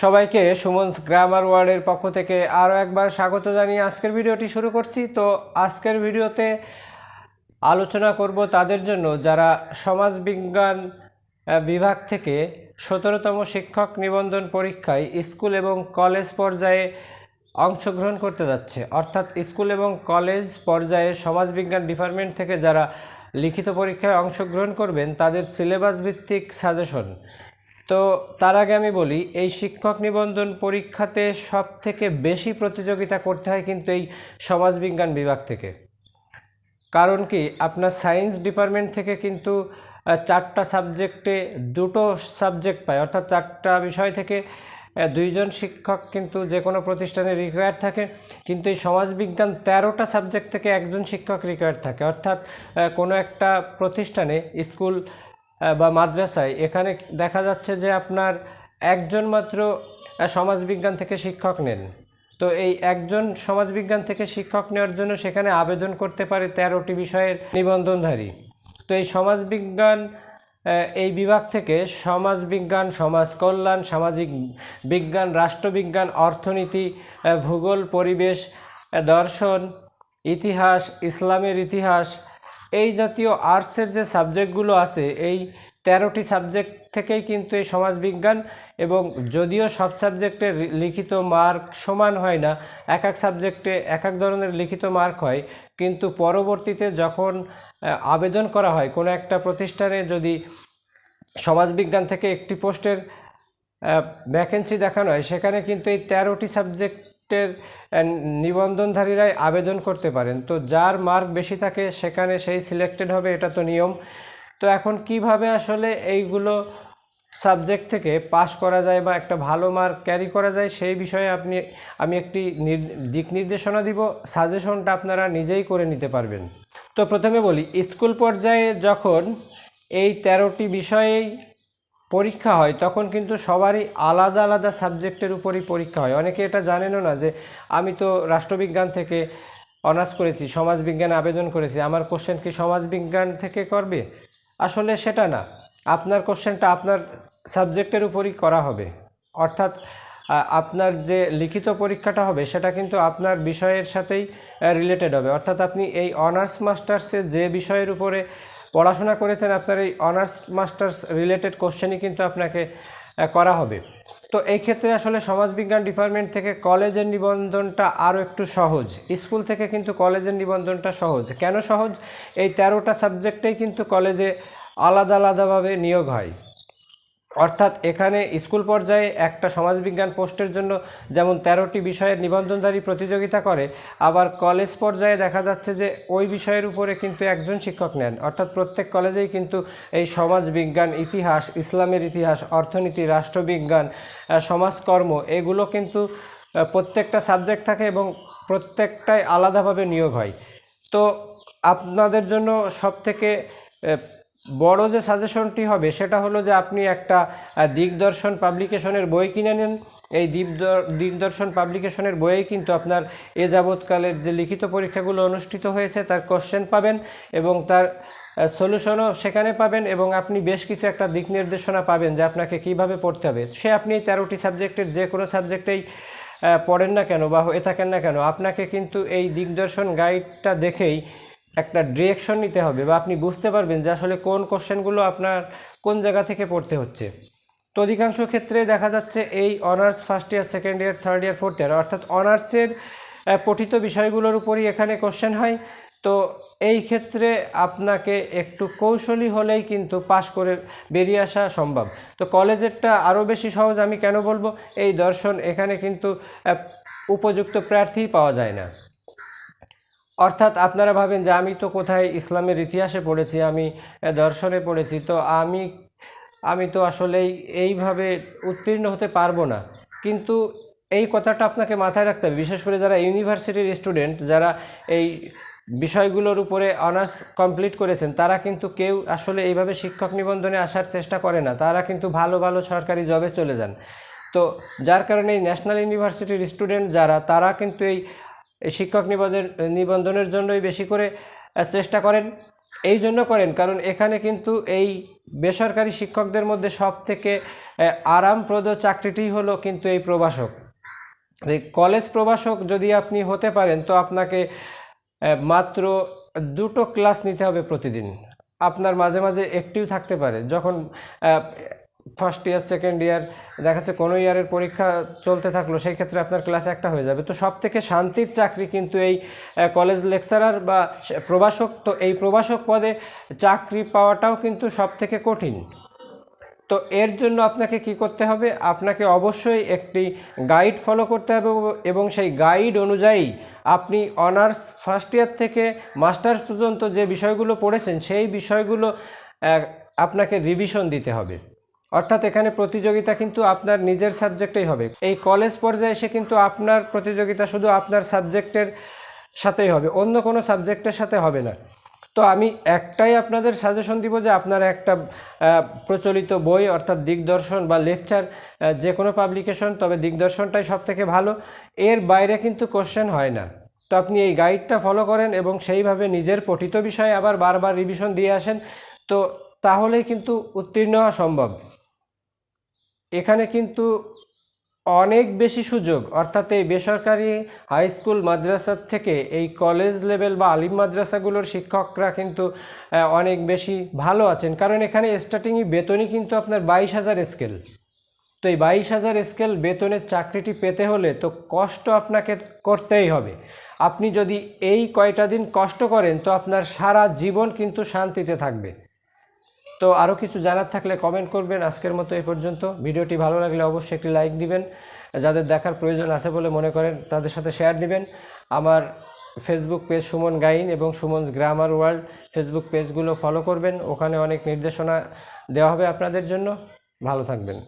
সবাইকে সুমনস গ্রামার ওয়ার্ল্ডের পক্ষ থেকে আরও একবার স্বাগত জানিয়ে আজকের ভিডিওটি শুরু করছি। তো আজকের ভিডিওতে আলোচনা করব তাদের জন্য যারা সমাজবিজ্ঞান বিভাগ থেকে সতেরোতম শিক্ষক নিবন্ধন পরীক্ষায় স্কুল এবং কলেজ পর্যায়ে অংশগ্রহণ করতে যাচ্ছে। অর্থাৎ স্কুল এবং কলেজ পর্যায়ে সমাজবিজ্ঞান ডিপার্টমেন্ট থেকে যারা লিখিত পরীক্ষায় অংশগ্রহণ করবেন, তাদের সিলেবাস ভিত্তিক সাজেশন। তো তার আগে আমি বলি, এই শিক্ষক নিবন্ধন পরীক্ষাতে সব থেকে বেশি প্রতিযোগিতা করতে হয় কিন্তু এই সমাজবিজ্ঞান বিভাগ থেকে। কারণ কি, আপনার সায়েন্স ডিপার্টমেন্ট থেকে কিন্তু চারটা সাবজেক্টে দুটো সাবজেক্ট পায়। অর্থাৎ চারটা বিষয় থেকে দুইজন শিক্ষক কিন্তু যে কোনো প্রতিষ্ঠানে রিকোয়ার্ড থাকে। কিন্তু এই সমাজবিজ্ঞান তেরোটা সাবজেক্ট থেকে একজন শিক্ষক রিকোয়ার্ড থাকে। অর্থাৎ কোনো একটা প্রতিষ্ঠানে স্কুল বা মাদ্রাসায়। এখানে দেখা যাচ্ছে যে আপনার একজন মাত্র সমাজবিজ্ঞান থেকে শিক্ষক নেন। তো এই একজন সমাজবিজ্ঞান থেকে শিক্ষক নেওয়ার জন্য সেখানে আবেদন করতে পারে তেরোটি বিষয়ের নিবন্ধনধারী। তো এই সমাজবিজ্ঞান এই বিভাগ থেকে সমাজবিজ্ঞান সমাজ কল্যাণ সামাজিক বিজ্ঞান, রাষ্ট্রবিজ্ঞান, অর্থনীতি ভূগোল, পরিবেশ দর্শন, ইতিহাস, ইসলামের ইতিহাস এই জাতীয় আর্টসের যে সাবজেক্টগুলো আছে, এই তেরোটি সাবজেক্ট থেকেই কিন্তু এই সমাজবিজ্ঞান এবং যদিও সব সাবজেক্টের লিখিত মার্ক সমান হয় না, এক এক সাবজেক্টে এক এক ধরনের লিখিত মার্ক হয়, কিন্তু পরবর্তীতে যখন আবেদন করা হয়, কোনো একটা প্রতিষ্ঠানে যদি সমাজবিজ্ঞান থেকে একটি পোস্টের ভ্যাকেন্সি দেখানো হয়, সেখানে কিন্তু এই তেরোটি সাবজেক্টের নিবন্ধনধারীরাই আবেদন করতে পারেন। তো যার মার্ক বেশি থাকে সেখানে সেই সিলেক্টেড হবে, এটা তো নিয়ম। তো এখন কীভাবে আসলে এইগুলো সাবজেক্ট থেকে পাস করা যায় বা একটা ভালো মার্ক ক্যারি করা যায় সেই বিষয়ে আপনি, আমি একটি দিক নির্দেশনা দিব, সাজেশনটা আপনারা নিজেই করে নিতে পারবেন। তো প্রথমে বলি, স্কুল পর্যায়ে যখন এই তেরোটি বিষয়েই পরীক্ষা হয়, তখন কিন্তু সবারই আলাদা আলাদা সাবজেক্টের উপরই পরীক্ষা হয়। অনেকে এটা জানেনও না যে, আমি তো রাষ্ট্রবিজ্ঞান থেকে অনার্স করেছি, সমাজবিজ্ঞানে আবেদন করেছি, আমার কোশ্চেন কি সমাজবিজ্ঞান থেকে করবে? আসলে সেটা না। আপনার কোশ্চেনটা আপনার সাবজেক্টের উপরই করা হবে। অর্থাৎ আপনার যে লিখিত পরীক্ষাটা হবে, সেটা কিন্তু আপনার বিষয়ের সাথেই রিলেটেড হবে। অর্থাৎ আপনি এই অনার্স মাস্টার্সে যে বিষয়ের উপরে পড়াশোনা করেছেন আপনার এই অনার্স মাস্টার্স রিলেটেড কোশ্চেনই কিন্তু আপনাকে করা হবে। তো এই ক্ষেত্রে আসলে সমাজবিজ্ঞান ডিপার্টমেন্ট থেকে কলেজের নিবন্ধনটা আরও একটু সহজ। স্কুল থেকে কিন্তু কলেজের নিবন্ধনটা সহজ। কেন সহজ? এই তেরোটা সাবজেক্টেই কিন্তু কলেজে আলাদা আলাদাভাবে নিয়োগ হয়। অর্থাৎ এখানে স্কুল পর্যায়ে একটা সমাজবিজ্ঞান পোস্টের জন্য যেমন তেরোটি বিষয়ের নিবন্ধনধারী প্রতিযোগিতা করে, আবার কলেজ পর্যায়ে দেখা যাচ্ছে যে ওই বিষয়ের উপরে কিন্তু একজন শিক্ষক নেন। অর্থাৎ প্রত্যেক কলেজেই কিন্তু এই সমাজবিজ্ঞান, ইতিহাস, ইসলামের ইতিহাস, অর্থনীতি, রাষ্ট্রবিজ্ঞান সমাজকর্ম এগুলো কিন্তু প্রত্যেকটা সাবজেক্ট থাকে এবং প্রত্যেকটাই আলাদাভাবে নিয়োগ হয়। তো আপনাদের জন্য সবথেকে বড় যে সাজেশনটি হবে, সেটা হলো যে আপনি একটা দিগদর্শন পাবলিকেশনের বই কিনে নেন। এই দিগদর, দিগদর্শন পাবলিকেশনের বইয়ে কিন্তু আপনার এ যাবৎকালের যে লিখিত পরীক্ষাগুলো অনুষ্ঠিত হয়েছে, তার কোশ্চেন পাবেন এবং তার সলিউশনও সেখানে পাবেন এবং আপনি বেশ কিছু একটা দিক নির্দেশনা পাবেন যে আপনাকে কীভাবে পড়তে হবে। সে আপনি এই তেরোটি সাবজেক্টের যে কোনো সাবজেক্টেই পড়েন না কেন বা হয়ে থাকেন না কেন, আপনাকে কিন্তু এই দিগদর্শন গাইডটা দেখেই একটা ডিরেকশন নিতে হবে বা আপনি বুঝতে পারবেন যে আসলে কোন কোশ্চেনগুলো আপনার কোন জায়গা থেকে পড়তে হচ্ছে। তো অধিকাংশ ক্ষেত্রে দেখা যাচ্ছে এই honours first year second year third year fourth year অর্থাৎ অনার্সের পঠিত বিষয়গুলোর উপরই এখানে কোশ্চেন হয়। তো এই ক্ষেত্রে আপনাকে একটু কৌশলী হলেই কিন্তু পাশ করে বেরিয়ে আসা সম্ভব। তো কলেজেরটা আরও বেশি সহজ আমি কেন বলব? এই দর্শন এখানে কিন্তু উপযুক্ত প্রার্থী পাওয়া যায় না। অর্থাৎ আপনারা ভাবেন যে আমি তো কোথায় ইসলামের ইতিহাসে পড়েছি, আমি দর্শনে পড়েছি, তো আমি আমি তো আসলেই এইভাবে উত্তীর্ণ হতে পারব না। কিন্তু এই কথাটা আপনাকে মাথায় রাখতে হবে, বিশেষ করে যারা ইউনিভার্সিটির স্টুডেন্ট, যারা এই বিষয়গুলোর উপরে অনার্স কমপ্লিট করেছেন, তারা কিন্তু কেউ আসলে এইভাবে শিক্ষক নিবন্ধনে আসার চেষ্টা করে না, তারা কিন্তু ভালো ভালো সরকারি জবে চলে যান। তো যার কারণে এই ন্যাশনাল ইউনিভার্সিটির স্টুডেন্ট যারা, তারা কিন্তু এই এই শিক্ষক নিবন্ধন নিবন্ধনের জন্যই বেশি করে চেষ্টা করেন। এই জন্য করেন কারণ এখানে কিন্তু এই বেসরকারি শিক্ষকদের মধ্যে সব থেকে আরামপ্রদ চাকরিটি হলো কিন্তু এই প্রবাসক এই কলেজ প্রবাসক যদি আপনি হতে পারেন, তো আপনাকে মাত্র দুটো ক্লাস নিতে হবে প্রতিদিন। আপনার মাঝে মাঝে একটিও থাকতে পারে। যখন ফার্স্ট ইয়ার সেকেন্ড ইয়ার দেখা যাচ্ছে কোনো ইয়ারের পরীক্ষা চলতে থাকল, সেই ক্ষেত্রে আপনার ক্লাস একটা হয়ে যাবে। তো সব থেকে শান্তির চাকরি কিন্তু এই কলেজ লেকচারার বা প্রবাসক তো এই প্রবাসক পদে চাকরি পাওয়াটাও কিন্তু সব থেকে কঠিন। তো এর জন্য আপনাকে কি করতে হবে? আপনাকে অবশ্যই একটি গাইড ফলো করতে হবে এবং সেই গাইড অনুযায়ী আপনি অনার্স ফার্স্ট ইয়ার থেকে মাস্টার্স পর্যন্ত যে বিষয়গুলো পড়েছেন, সেই বিষয়গুলো আপনাকে রিভিশন দিতে হবে। অর্থাৎ এখানে প্রতিযোগিতা কিন্তু আপনার নিজের সাবজেক্টেই হবে। এই কলেজ পর্যায়ে এসে কিন্তু আপনার প্রতিযোগিতা শুধু আপনার সাবজেক্টের সাথেই হবে, অন্য কোনো সাবজেক্টের সাথে হবে না। তো আমি একটাই আপনাদের সাজেশন দিব যে আপনারা একটা প্রচলিত বই অর্থাৎ দিগদর্শন বা লেকচার যে কোনো পাবলিকেশন তবে দিগদর্শনটাই সব থেকে ভালো। এর বাইরে কিন্তু কোশ্চেন হয় না। তো আপনি এই গাইডটা ফলো করেন এবং সেইভাবে নিজের পঠিত বিষয়ে আবার বারবার রিভিশন দিয়ে আসেন, তো তাহলেই কিন্তু উত্তীর্ণ হওয়া সম্ভব। এখানে কিন্তু অনেক বেশি সুযোগ, অর্থাৎ এই বেসরকারি হাই স্কুল মাদ্রাসার থেকে এই কলেজ লেভেল বা আলিম মাদ্রাসাগুলোর শিক্ষকরা কিন্তু অনেক বেশি ভালো আছেন। কারণ এখানে স্টার্টিংই বেতনই কিন্তু আপনার বাইশ হাজার স্কেল তো এই বাইশ হাজার স্কেল বেতনের চাকরিটি পেতে হলে তো কষ্ট আপনাকে করতেই হবে। আপনি যদি এই কয়টা দিন কষ্ট করেন, তো আপনার সারা জীবন কিন্তু শান্তিতে থাকবে। তো আরও কিছু জানার থাকলে কমেন্ট করবেন। আজকের মতো এ পর্যন্ত। ভিডিওটি ভালো লাগলে অবশ্যই একটি লাইক দিবেন। যাদের দেখার প্রয়োজন আছে বলে মনে করেন, তাদের সাথে শেয়ার দিবেন। আমার ফেসবুক পেজ সুমন গাইন এবং সুমন গ্রামার ওয়ার্ল্ড ফেসবুক পেজগুলো ফলো করবেন। ওখানে অনেক নির্দেশনা দেওয়া হবে আপনাদের জন্য। ভালো থাকবেন।